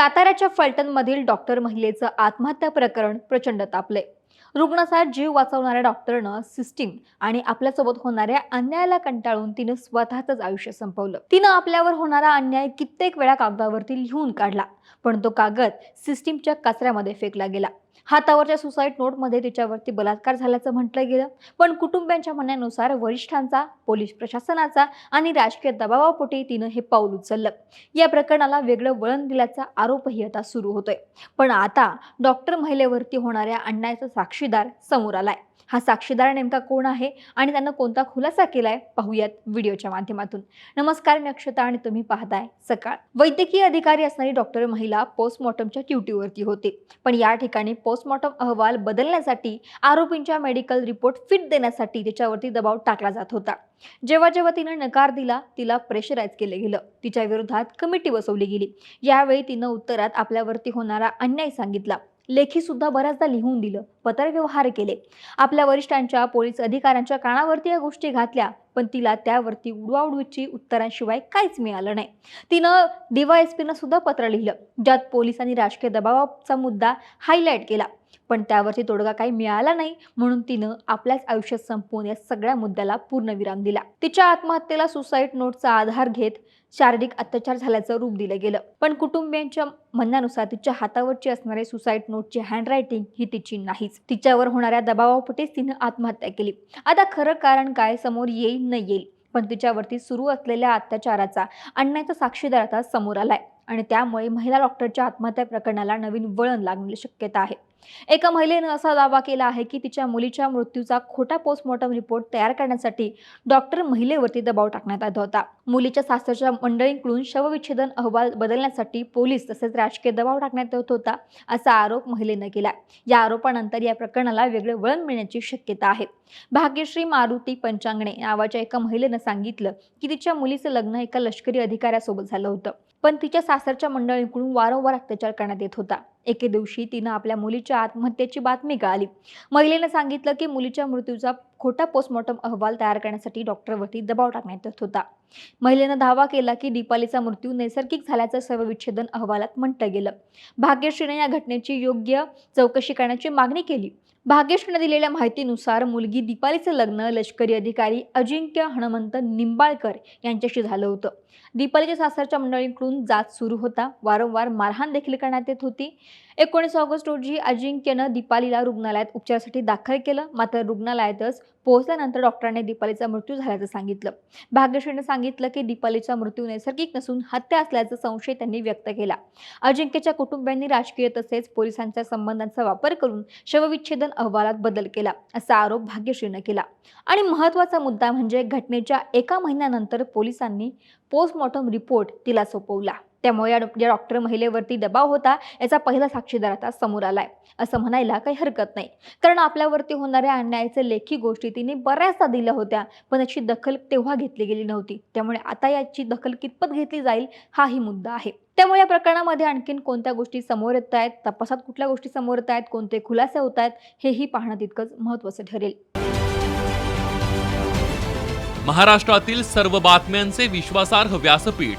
साताऱ्याच्या फलटणमधील डॉक्टर महिलेचं आत्महत्या प्रकरण प्रचंड तापले. रुग्णाचा जीव वाचवणाऱ्या डॉक्टरनं सिस्टीम आणि आपल्यासोबत होणाऱ्या अन्यायाला कंटाळून तिनं स्वतःच आयुष्य संपवलं. तिनं आपल्यावर होणारा अन्याय कित्येक वेळा कागदावरती लिहून काढला पण तो कागद सिस्टीमच्या कचऱ्यामध्ये फेकला गेला. हातावरच्या सुसाईड नोटमध्ये तिच्यावरती बलात्कार झाल्याचं म्हटलं गेलं. पण कुटुंबियांच्या म्हणण्यानुसार वरिष्ठांचा पोलीस प्रशासनाचा आणि राजकीय दबावापोटी तिनं हे पाऊल उचललं. या प्रकरणाला वेगळं वळण दिल्याचा आरोपही आता सुरू होतोय. पण आता डॉक्टर महिलेवरती होणाऱ्या अन्यायाचा साक्षीदार समोर आलाय. हा साक्षीदार नेमका कोण आहे आणि त्यानं कोणता खुलासा केलाय पाहूयात व्हिडिओच्या माध्यमातून. नमस्कार मी अक्षता आणि तुम्ही पाहताय सकाळ. वैद्यकीय अधिकारी असणारी डॉक्टर महिला पोस्टमॉर्टमच्या ड्युटीवरती होते. पण या ठिकाणी पोस्टमॉर्टम अहवाल बदलण्यासाठी आरोपींच्या मेडिकल रिपोर्ट फिट देण्यासाठी तिच्यावरती दबाव टाकला जात होता. जेव्हा जेव्हा तिनं नकार दिला तिला प्रेशराईज केलं गेलं. तिच्या विरोधात कमिटी बसवली गेली. यावेळी तिनं उत्तरात आपल्यावरती होणारा अन्याय सांगितला. लेखीसुद्धा बऱ्याचदा लिहून दिलं पत्रव्यवहार केले. आपल्या वरिष्ठांच्या पोलीस अधिकाऱ्यांच्या कानावरती या गोष्टी घातल्या पण तिला त्यावरती उडवाउडवीची उत्तरांशिवाय काहीच मिळालं नाही. तिनं डीवायएसपीनं सुद्धा पत्र लिहिलं ज्यात पोलिसांनी राजकीय दबावाचा मुद्दा हायलाईट केला. पण त्यावरती तोडगा काही मिळाला नाही म्हणून तिनं आपल्याच आयुष्यात संपवून या सगळ्या मुद्द्याला पूर्णविराम दिला. तिच्या आत्महत्येला सुसाईड नोटचा आधार घेत शारीरिक अत्याचार झाल्याचं रूप दिलं गेलं. पण कुटुंबियांच्या म्हणण्यानुसार तिच्या हातावरची असणारे सुसाईड नोटची हँडरायटिंग ही तिची नाहीच. तिच्यावर होणाऱ्या दबावापोटीच तिनं आत्महत्या केली. आता खरं कारण काय समोर येईल न येईल पण तिच्यावरती सुरू असलेल्या अत्याचाराचा अन्यायाचा साक्षीदार आता समोर आलाय. आणि त्यामुळे महिला डॉक्टरच्या आत्महत्या प्रकरणाला नवीन वळण लागण्याची शक्यता आहे. एका महिलेनं असा दावा केला आहे की तिच्या मुलीच्या मृत्यूचा खोटा पोस्टमॉर्टम रिपोर्ट तयार करण्यासाठी डॉक्टर महिलेवरती दबाव टाकण्यात आला होता. मुलीच्या सासरच्या मंडळींकडून शवविच्छेदन अहवाल बदलण्यासाठी पोलीस तसेच राजकीय दबाव टाकण्यात येत होता असा आरोप महिलेनं केला. या आरोपानंतर या प्रकरणाला वेगळे वळण मिळण्याची शक्यता आहे. भाग्यश्री मारुती पंचांगणे नावाच्या एका महिलेनं सांगितलं की तिच्या मुलीचं लग्न एका लष्करी अधिकाऱ्यासोबत झालं होतं. पण तिच्या सासरच्या मंडळींकडून वारंवार अत्याचार करण्यात येत होता. एके दिवशी तिनं आपल्या मुलीच्या आत्महत्येची बातमी कळाली महिलेनं सांगितलं की मुलीच्या मृत्यूचा खोटा पोस्टमॉर्टम अहवाल तयार करण्यासाठी डॉक्टरवरती दबाव टाकण्यात येत होता. महिलेनं दावा केला की दीपालीचा मृत्यू नैसर्गिक झाल्याचं सर्वविच्छेदन अहवालात म्हटलं गेलं. भाग्यश्रीने या घटनेची योग्य चौकशी करण्याची मागणी केली. भाग्यश्रीने दिलेल्या माहितीनुसार मुलगी दीपालीचं लग्न लष्करी अधिकारी अजिंक्य हनुमंत निंबाळकर यांच्याशी झालं होतं. दीपालीच्या सासरच्या मंडळींकडून जात सुरू होता. वारंवार मारहाण देखील करण्यात येत होती. एकोणीस ऑगस्ट रोजी अजिंक्यनं दीपालीला रुग्णालयात उपचारासाठी दाखल केलं. मात्र रुग्णालयातच पोहोचल्यानंतर डॉक्टरांनी दीपालीचा मृत्यू झाल्याचं सांगितलं. भाग्यश्रीने सांगितलं की दीपालीचा मृत्यू नैसर्गिक नसून हत्या असल्याचा संशय त्यांनी व्यक्त केला. अजिंक्यच्या कुटुंबियांनी राजकीय तसेच पोलिसांच्या संबंधांचा वापर करून शवविच्छेदन अहवालात बदल केला असा आरोप भाग्यश्रीनं केला. आणि महत्त्वाचा मुद्दा म्हणजे घटनेच्या एका महिन्यानंतर पोलिसांनी पोस्टमॉर्टम रिपोर्ट तिला सोपवला. त्यामुळे या या डॉक्टर महिलेवरती दबाव होता याचा पहिला साक्षीदार आता समोर आलाय. असं म्हणायला काही हरकत नाही. कारण आपल्यावरती होणाऱ्या अन्यायाचे लेखी गोष्टी तिने बऱ्याचदा दिल्या होत्या पण याची दखल तेव्हा घेतली गेली नव्हती. त्यामुळे आता याची दखल कितपत घेतली जाईल हाही मुद्दा आहे. त्यामुळे या प्रकरणामध्ये आणखीन कोणत्या गोष्टी समोर येत आहेत तपासात कुठल्या गोष्टी समोर येत आहेत कोणते खुलासे होत आहेत हेही पाहणं तितकंच महत्त्वाचं ठरेल. महाराष्ट्रातील सर्व बातम्यांचे विश्वासार्ह व्यासपीठ